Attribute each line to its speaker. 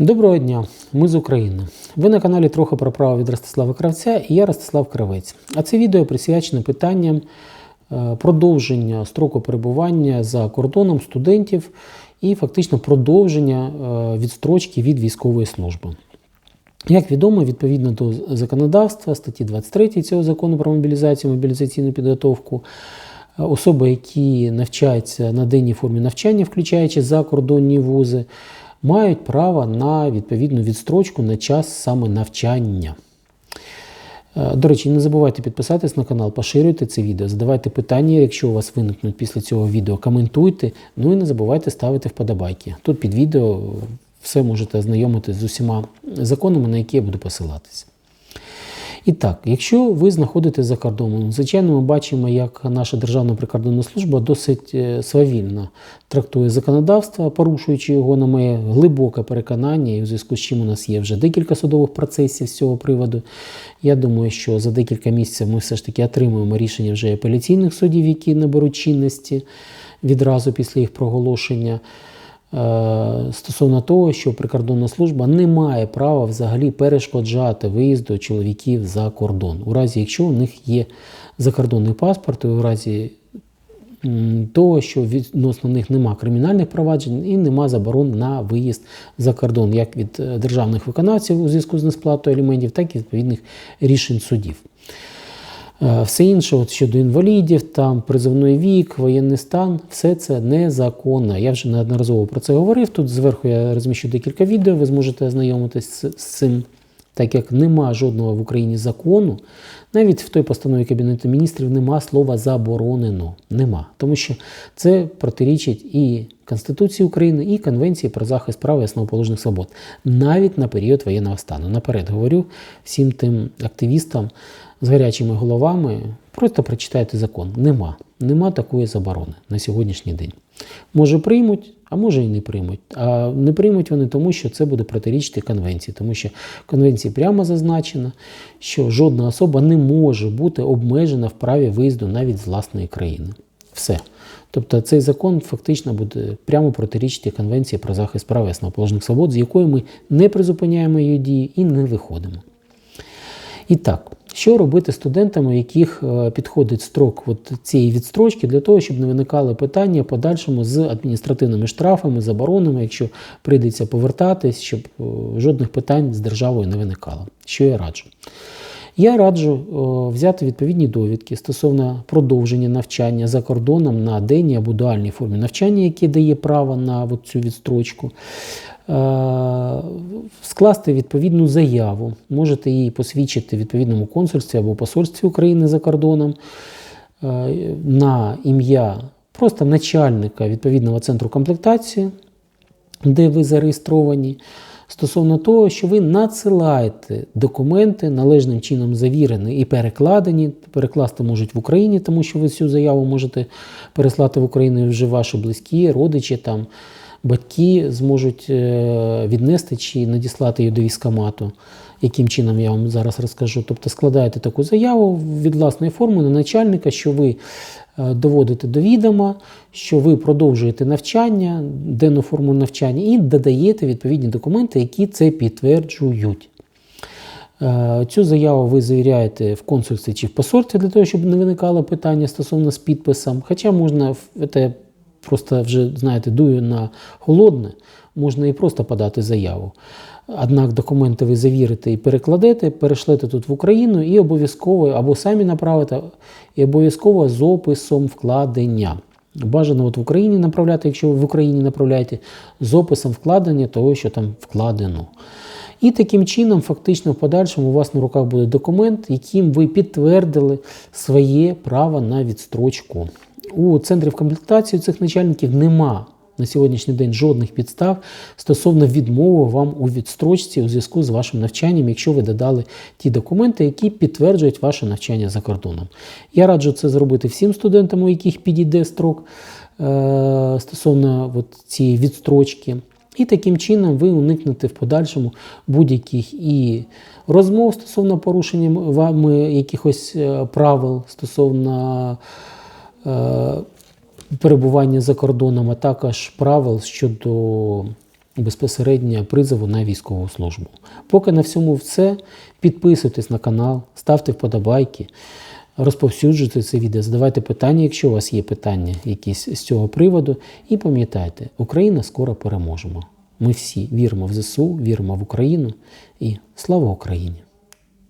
Speaker 1: Доброго дня, ми з України. Ви на каналі Трохи про право від Ростислава Кравця і я Ростислав Кравець. А це відео присвячене питанням е, продовження строку перебування за кордоном студентів і фактично продовження е, відстрочки від військової служби. Як відомо, відповідно до законодавства статті 23 цього закону про мобілізацію, мобілізаційну підготовку, особи, які навчаються на денній формі навчання, включаючи закордонні вузи, мають право на відповідну відстрочку на час саме навчання. Е, До речі, не забувайте підписатись на канал, поширюйте це відео, задавайте питання, якщо у вас виникнуть після цього відео, коментуйте. Ну і не забувайте ставити вподобайки. Тут під відео все можете ознайомитись з усіма законами, на які я буду посилатися. І так, якщо ви знаходитесь за кордоном, звичайно, ми бачимо, як наша Державна прикордонна служба досить е, свавільно трактує законодавство, порушуючи його на моє глибоке переконання, і в зв'язку з чим у нас є вже декілька судових процесів з цього приводу. Я думаю, що за декілька місяців ми все ж таки отримуємо рішення вже апеляційних судів, які наберуть чинності відразу після їх проголошення. Е, стосовно того, що прикордонна служба не має права взагалі перешкоджати виїзду чоловіків за кордон, у разі якщо у них є закордонний паспорт, у разі того, що відносно них нема кримінальних проваджень і нема заборон на виїзд за кордон, як від е, державних виконавців у зв'язку з несплатою аліментів, так і відповідних рішень судів. Е, Все інше, от щодо інвалідів, там призовний вік, воєнний стан, все це незаконно. Я вже неодноразово про це говорив. Тут зверху я розміщу декілька відео, ви зможете ознайомитись з з цим, так як нема жодного в Україні закону. Навіть в той постанові Кабінету міністрів нема слова заборонено. Нема. Тому що це протирічить і Конституції України, і Конвенції про захист прав і основоположних свобод, навіть на період воєнного стану. Наперед говорю всім тим активістам з гарячими головами, просто прочитайте закон. Нема. Нема такої заборони на сьогоднішній день. Може приймуть, а може і не приймуть. А не приймуть вони тому, що це буде протирічити конвенції, тому що в конвенції прямо зазначено, що жодна особа не може бути обмежена в праві виїзду навіть з власної країни. Все. Тобто цей закон фактично буде прямо протирічити Конвенції про захист прав і основоположних свобод, з якої ми не призупиняємо її дії і не виходимо. І так, що робити студентам, у яких е, підходить строк от цієї відстрочки, для того, щоб не виникали питання подальшому з адміністративними штрафами, заборонами, якщо прийдеться повертатись, щоб е, жодних питань з державою не виникало. Що я раджу? Я раджу взяти відповідні довідки стосовно продовження навчання за кордоном на денній або дуальній формі навчання, яке дає право на цю відстрочку. Е, Скласти відповідну заяву, можете її посвідчити відповідному консульстві або посольстві України за кордоном е, на ім'я просто начальника відповідного центру комплектації, де ви зареєстровані стосовно того, що ви надсилаєте документи належним чином завірені і перекладені. Перекласти можуть в Україні, тому що ви цю заяву можете переслати в Україну вже ваші близькі, родичі там. Батьки зможуть е, віднести чи надіслати її до військкомату, яким чином я вам зараз розкажу. Тобто складаєте таку заяву від власної форми на начальника, що ви е, доводите до відома, що ви продовжуєте навчання, денну форму навчання, і додаєте відповідні документи, які це підтверджують. Е, Цю заяву ви завіряєте в консульстві чи в посольстві для того, щоб не виникало питання стосовно з підписом. Хоча можна це просто вже, знаєте, дую на холодне, можна і просто подати заяву. Однак документи ви завірите і перекладете, перешлете тут в Україну і обов'язково або самі направите, і обов'язково з описом вкладення. Бажано от в Україні направляти, якщо ви в Україні направляєте, з описом вкладення того, що там вкладено. І таким чином, фактично, в подальшому у вас на руках буде документ, яким ви підтвердили своє право на відстрочку. У центрів комплектації цих начальників нема на сьогоднішній день жодних підстав стосовно відмови вам у відстрочці у зв'язку з вашим навчанням, якщо ви додали ті документи, які підтверджують ваше навчання за кордоном. Я раджу це зробити всім студентам, у яких підійде строк е- стосовно от цієї відстрочки. І таким чином ви уникнете в подальшому будь-яких і розмов стосовно порушення вами якихось е, правил стосовно е, перебування за кордоном, а також правил щодо безпосередньо призову на військову службу. Поки на всьому все. Підписуйтесь на канал, ставте вподобайки, розповсюджуйте це відео, задавайте питання, якщо у вас є питання якісь з цього приводу. І пам'ятайте, Україна скоро переможемо. Ми всі віримо в ЗСУ, віримо в Україну і слава Україні!